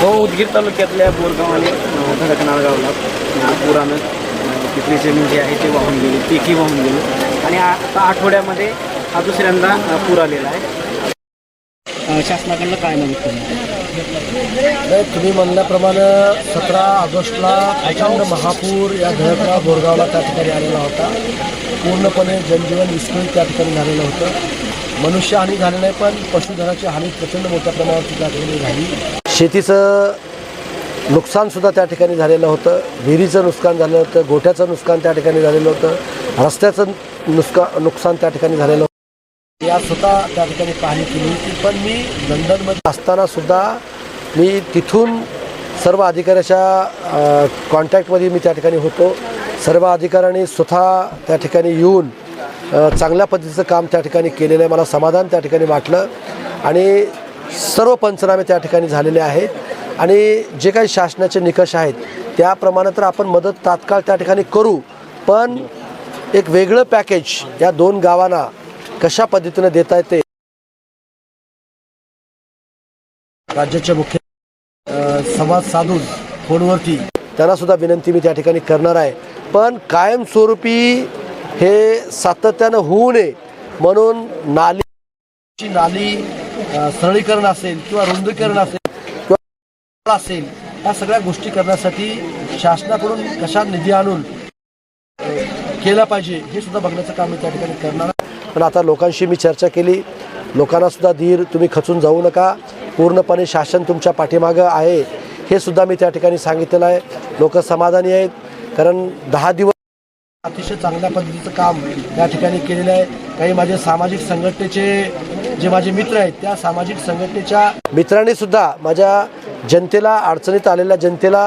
हो उदगीर तालुक्यातल्या बोरगाव आणि धडकनाळ गावला पुरानं तिथली जमीन जी आहे ती वाहून गेली पिकी वाहून गेली. आणि आता आठवड्यामध्ये हा दुसऱ्यांदा पूर आलेला आहे. शासनाकडनं काय मदत करणार तुम्ही म्हणल्याप्रमाणे सतरा ऑगस्टला प्रचंड महापूर या धडकला बोरगावला त्या ठिकाणी आलेला होता. पूर्णपणे जनजीवन विस्कळीत त्या ठिकाणी झालेलं होतं. मनुष्य हानी झाली नाही पण पशुधनाची हानी प्रचंड मोठ्या प्रमाणात त्या ठिकाणी झाली. शेतीचं नुकसानसुद्धा त्या ठिकाणी झालेलं होतं. विहिरीचं नुकसान झालं होतं. गोठ्याचं नुकसान त्या ठिकाणी झालेलं होतं. रस्त्याचं नुसका नुकसान त्या ठिकाणी झालेलं होतं. या स्वतः त्या ठिकाणी पाहणी केली होती. पण मी लंडनमध्ये असतानासुद्धा मी तिथून सर्व अधिकाऱ्याच्या कॉन्टॅक्टमध्ये मी त्या ठिकाणी होतो. सर्व अधिकाऱ्यांनी स्वतः त्या ठिकाणी येऊन चांगल्या पद्धतीचं काम त्या ठिकाणी केलेलं आहे. मला समाधान त्या ठिकाणी वाटलं. आणि सर्व पंचनामे त्या ठिकाणी झालेले आहेत. आणि जे काही शासनाचे निकष आहेत त्याप्रमाणे तर आपण मदत तात्काळ त्या ठिकाणी करू. पण एक वेगळं पॅकेज या दोन गावांना कशा पद्धतीनं देता येते? राज्याचे मुख्य संवाद साधून फोनवरती त्यांना सुद्धा विनंती मी त्या ठिकाणी करणार आहे. पण कायमस्वरूपी हे सातत्यानं होऊ नये म्हणून नाली नाली सरळीकरण असेल किंवा रुंदीकरण असेल किंवा असेल या सगळ्या गोष्टी करण्यासाठी शासनाकडून कशा निधी आणून केलं पाहिजे हे सुद्धा बघण्याचं काम मी त्या ठिकाणी करणार पण आता लोकांशी मी चर्चा केली. लोकांना सुद्धा धीर तुम्ही खचून जाऊ नका. पूर्णपणे शासन तुमच्या पाठीमागं आहे हे सुद्धा मी त्या ठिकाणी सांगितलेलं आहे. लोक समाधानी आहेत. कारण दहा दिवस अतिशय चांगल्या पद्धतीचं काम या ठिकाणी केलेलं आहे. काही माझे सामाजिक संघटनेचे जे माझे मित्र आहेत त्या सामाजिक संघटनेच्या मित्रांनी सुद्धा माझ्या जनतेला अडचणीत आलेल्या जनतेला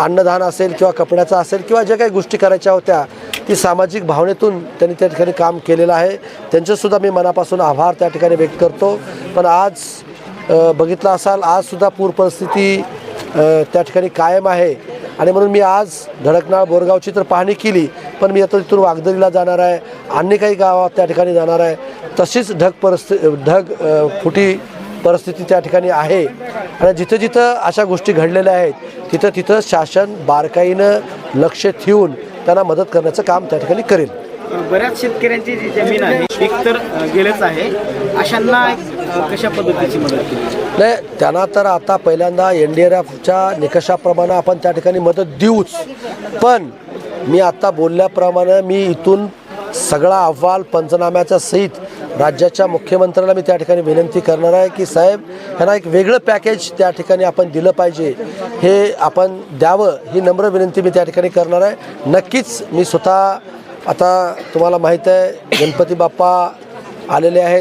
अन्नदान असेल किंवा कपड्याचा असेल किंवा ज्या काही गोष्टी करायच्या होत्या ती सामाजिक भावनेतून त्यांनी त्या ठिकाणी काम केलेलं आहे. त्यांचेसुद्धा मी मनापासून आभार त्या ठिकाणी व्यक्त करतो. पण आज बघितला बघितलं असाल आजसुद्धा पूर परिस्थिती त्या ठिकाणी कायम आहे. आणि म्हणून मी आज धडकनाळ बोरगावची तर पाहणी केली पण मी आता तिथून वागदरीला जाणार आहे. अन्य काही गावात त्या ठिकाणी जाणार आहे. तशीच ढग परिस्थिती ढग फुटी परिस्थिती त्या ठिकाणी आहे. आणि जिथं जिथं अशा गोष्टी घडलेल्या आहेत तिथं तिथं शासन बारकाईनं लक्ष ठेवून त्यांना मदत करण्याचं काम त्या ठिकाणी करेल. बऱ्याच शेतकऱ्यांची जी जमीन आहे पीक तर गेलंच आहे. अशांना कशा पद्धतीची मदत केली? नाही त्यांना तर आता पहिल्यांदा एन डी आर एफच्या निकषाप्रमाणे आपण त्या ठिकाणी मदत देऊच. पण मी आत्ता बोलल्याप्रमाणे मी इथून सगळा अहवाल पंचनाम्याच्या सहित राज्याच्या मुख्यमंत्र्याला मी त्या ठिकाणी विनंती करणार आहे की साहेब ह्यांना एक वेगळं पॅकेज त्या ठिकाणी आपण दिलं पाहिजे. हे आपण द्यावं ही नम्र विनंती मी त्या ठिकाणी करणार आहे. नक्कीच मी स्वतः आता तुम्हाला माहीत आहे गणपती बाप्पा आलेले आहेत.